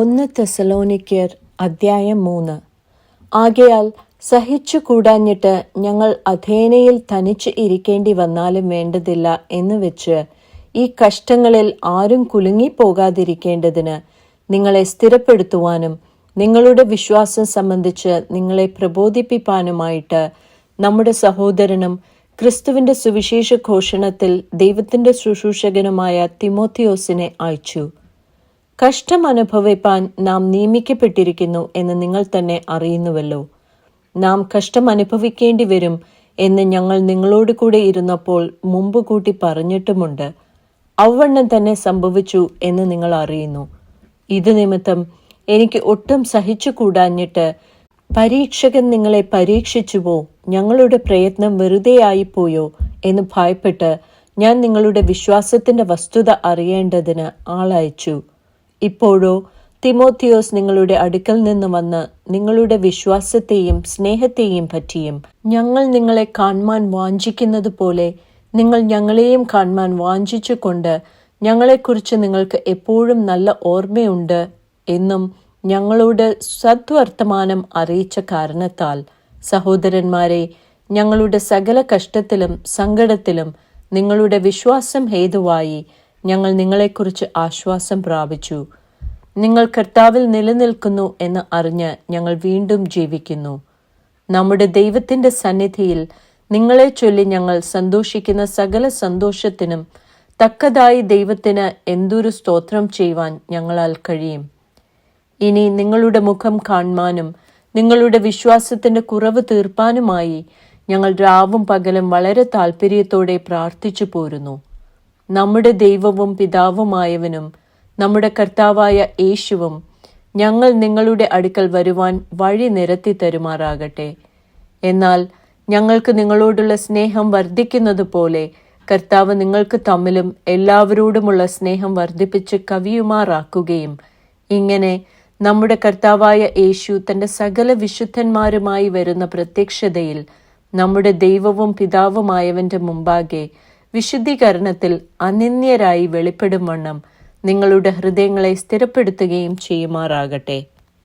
ഒന്ന് തെസലോനിക്കർ അദ്ധ്യായം മൂന്ന്. ആകയാൽ സഹിച്ചു കൂടാഞ്ഞിട്ട് ഞങ്ങൾ അഥേനയിൽ തനിച്ച് ഇരിക്കേണ്ടി വന്നാലും വേണ്ടതില്ല എന്ന് വെച്ച് ഈ കഷ്ടങ്ങളിൽ ആരും കുലുങ്ങി പോകാതിരിക്കേണ്ടതിന് നിങ്ങളെ സ്ഥിരപ്പെടുത്തുവാനും നിങ്ങളുടെ വിശ്വാസം സംബന്ധിച്ച് നിങ്ങളെ പ്രബോധിപ്പിപ്പാനുമായിട്ട് നമ്മുടെ സഹോദരനും ക്രിസ്തുവിന്റെ സുവിശേഷ ഘോഷണത്തിൽ ദൈവത്തിന്റെ ശുശ്രൂഷകനുമായ തിമോത്തിയോസിനെ അയച്ചു. കഷ്ടം അനുഭവിപ്പാൻ നാം നിയമിക്കപ്പെട്ടിരിക്കുന്നു എന്ന് നിങ്ങൾ തന്നെ അറിയുന്നുവല്ലോ. നാം കഷ്ടം അനുഭവിക്കേണ്ടി വരും എന്ന് ഞങ്ങൾ നിങ്ങളോട് കൂടെ ഇരുന്നപ്പോൾ മുമ്പ് കൂട്ടി പറഞ്ഞിട്ടുമുണ്ട്. അവണ്ണം തന്നെ സംഭവിച്ചു എന്ന് നിങ്ങൾ അറിയുന്നു. ഇത് നിമിത്തം എനിക്ക് ഒട്ടും സഹിച്ചു കൂടാഞ്ഞിട്ട് പരീക്ഷകൻ നിങ്ങളെ പരീക്ഷിച്ചുവോ ഞങ്ങളുടെ പ്രയത്നം വെറുതെയായിപ്പോയോ എന്ന് ഭയപ്പെട്ട് ഞാൻ നിങ്ങളുടെ വിശ്വാസത്തിന്റെ വസ്തുത അറിയേണ്ടതിന് ആളയച്ചു. ഇപ്പോഴോ തിമോത്തിയോസ് നിങ്ങളുടെ അടുക്കൽ നിന്ന് വന്ന് നിങ്ങളുടെ വിശ്വാസത്തെയും സ്നേഹത്തെയും പറ്റിയും ഞങ്ങൾ നിങ്ങളെ കാണുവാൻ വാഞ്ചിക്കുന്നത് പോലെ നിങ്ങൾ ഞങ്ങളെയും കാണുവാൻ വാഞ്ചിച്ചുകൊണ്ട് ഞങ്ങളെക്കുറിച്ച് നിങ്ങൾക്ക് എപ്പോഴും നല്ല ഓർമ്മയുണ്ട് എന്നും ഞങ്ങളോട് സദ്വർത്തമാനം അറിയിച്ച കാരണത്താൽ. സഹോദരന്മാരെ ഞങ്ങളുടെ സകല കഷ്ടത്തിലും സങ്കടത്തിലും നിങ്ങളുടെ വിശ്വാസം ഹേതുവായി ഞങ്ങൾ നിങ്ങളെക്കുറിച്ച് ആശ്വാസം പ്രാപിച്ചു. നിങ്ങൾ കർത്താവിൽ നിലനിൽക്കുന്നു എന്ന് അറിഞ്ഞ് ഞങ്ങൾ വീണ്ടും ജീവിക്കുന്നു. നമ്മുടെ ദൈവത്തിന്റെ സന്നിധിയിൽ നിങ്ങളെ ചൊല്ലി ഞങ്ങൾ സന്തോഷിക്കുന്ന സകല സന്തോഷത്തിനും തക്കതായി ദൈവത്തിന് എന്തൊരു സ്തോത്രം ചെയ്യുവാൻ ഞങ്ങളാൽ കഴിയും. ഇനി നിങ്ങളുടെ മുഖം കാണുവാനും നിങ്ങളുടെ വിശ്വാസത്തിന്റെ കുറവ് തീർപ്പാനുമായി ഞങ്ങൾ രാവും പകലും വളരെ താല്പര്യത്തോടെ പ്രാർത്ഥിച്ചു പോരുന്നു. നമ്മുടെ ദൈവവും പിതാവുമായവനും നമ്മുടെ കർത്താവായ യേശുവും ഞങ്ങൾ നിങ്ങളുടെ അടുക്കൽ വരുവാൻ വഴി നിരത്തി തരുമാറാകട്ടെ. എന്നാൽ ഞങ്ങൾക്ക് നിങ്ങളോടുള്ള സ്നേഹം വർദ്ധിക്കുന്നത് പോലെ കർത്താവ് നിങ്ങൾക്ക് തമ്മിലും എല്ലാവരോടുമുള്ള സ്നേഹം വർദ്ധിപ്പിച്ച് കവിയുമാറാക്കുകയും ഇങ്ങനെ നമ്മുടെ കർത്താവായ യേശു തന്റെ സകല വിശുദ്ധന്മാരുമായി വരുന്ന പ്രത്യക്ഷതയിൽ നമ്മുടെ ദൈവവും പിതാവുമായവന്റെ മുമ്പാകെ വിശുദ്ധീകരണത്തിൽ അനിന്യരായി വെളിപ്പെടും വണ്ണം നിങ്ങളുടെ ഹൃദയങ്ങളെ സ്ഥിരപ്പെടുത്തുകയും ചെയ്യുമാറാകട്ടെ.